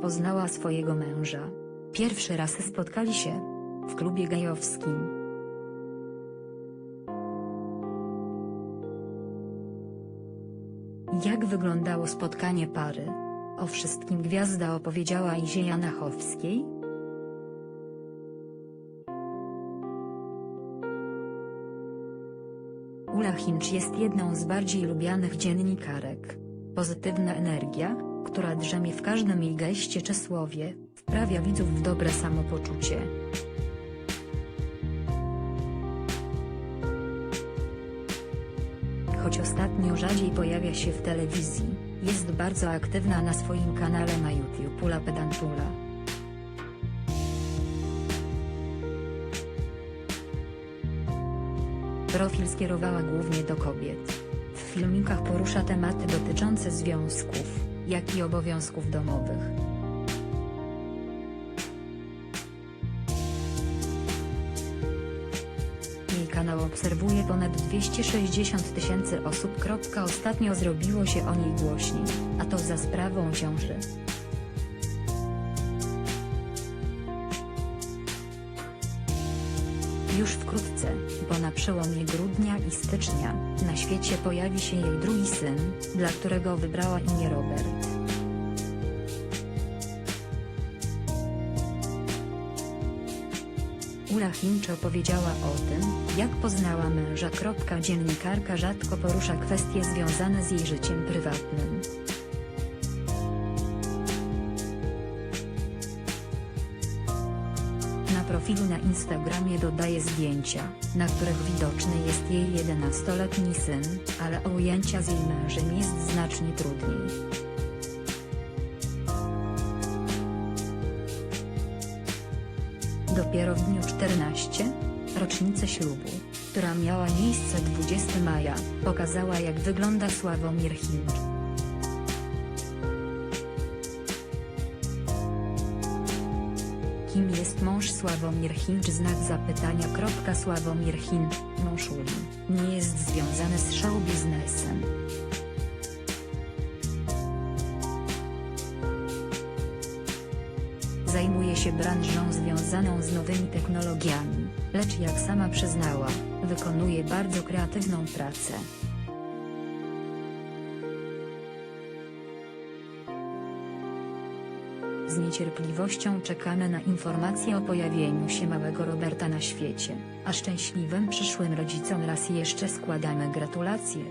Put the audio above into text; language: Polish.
poznała swojego męża. Pierwszy raz spotkali się w klubie gejowskim. Jak wyglądało spotkanie pary? O wszystkim gwiazda opowiedziała Izie Janachowskiej. Ula Hinch jest jedną z bardziej lubianych dziennikarek. Pozytywna energia, która drzemie w każdym jej geście czy słowie, wprawia widzów w dobre samopoczucie. Choć ostatnio rzadziej pojawia się w telewizji, jest bardzo aktywna na swoim kanale na YouTube Ula Pedantula. Profil skierowała głównie do kobiet. W filmikach porusza tematy dotyczące związków, jak i obowiązków domowych. Jej kanał obserwuje ponad 260 tysięcy osób. Ostatnio zrobiło się o niej głośniej, a to za sprawą ciąży. Już wkrótce, przełomie grudnia i stycznia, na świecie pojawi się jej drugi syn, dla którego wybrała imię Robert. Ula Hinch opowiedziała o tym, jak poznała męża. Dziennikarka rzadko porusza kwestie związane z jej życiem prywatnym. Profilu na Instagramie dodaje zdjęcia, na których widoczny jest jej 11-letni syn, ale ujęcia z jej mężem jest znacznie trudniej. Dopiero w dniu 14, rocznicy ślubu, która miała miejsce 20 maja, pokazała jak wygląda Sławomir Hinch. Kim jest mąż Sławomir? Znak zapytania. Sławomir mąż Uli, nie jest związany z show biznesem. Zajmuje się branżą związaną z nowymi technologiami, lecz jak sama przyznała, wykonuje bardzo kreatywną pracę. Z niecierpliwością czekamy na informacje o pojawieniu się małego Roberta na świecie, a szczęśliwym przyszłym rodzicom raz jeszcze składamy gratulacje.